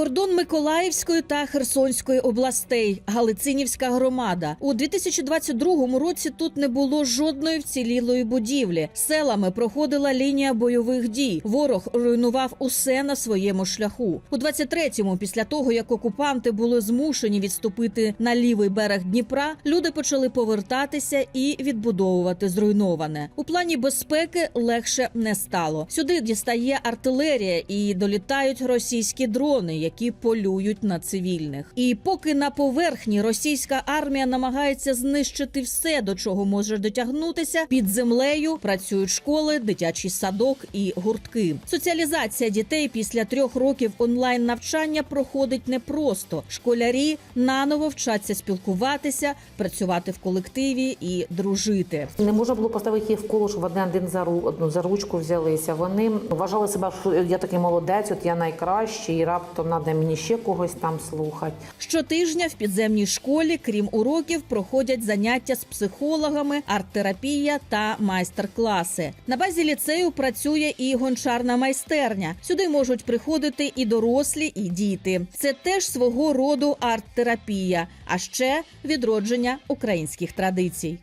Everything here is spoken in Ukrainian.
Кордон Миколаївської та Херсонської областей, Галицинівська громада. У 2022 році тут не було жодної вцілілої будівлі. Селами проходила лінія бойових дій. Ворог руйнував усе на своєму шляху. У 23-му, після того як окупанти були змушені відступити на лівий берег Дніпра, люди почали повертатися і відбудовувати зруйноване. У плані безпеки легше не стало. Сюди дістає артилерія і долітають російські дрони, які полюють на цивільних. І поки на поверхні російська армія намагається знищити все, до чого може дотягнутися, під землею працюють школи, дитячий садок і гуртки. Соціалізація дітей після трьох років онлайн навчання проходить непросто. Школярі наново вчаться спілкуватися, працювати в колективі і дружити. Не можна було поставити їх в коло, щоб вони один за ру одну за ручку взялися. Вони вважали себе, що я такий молодець, от я найкращий, і раптом треба мені ще когось там слухати. Щотижня в підземній школі, крім уроків, проходять заняття з психологами, арт-терапія та майстер-класи. На базі ліцею працює і гончарна майстерня. Сюди можуть приходити і дорослі, і діти. Це теж свого роду арт-терапія, а ще відродження українських традицій.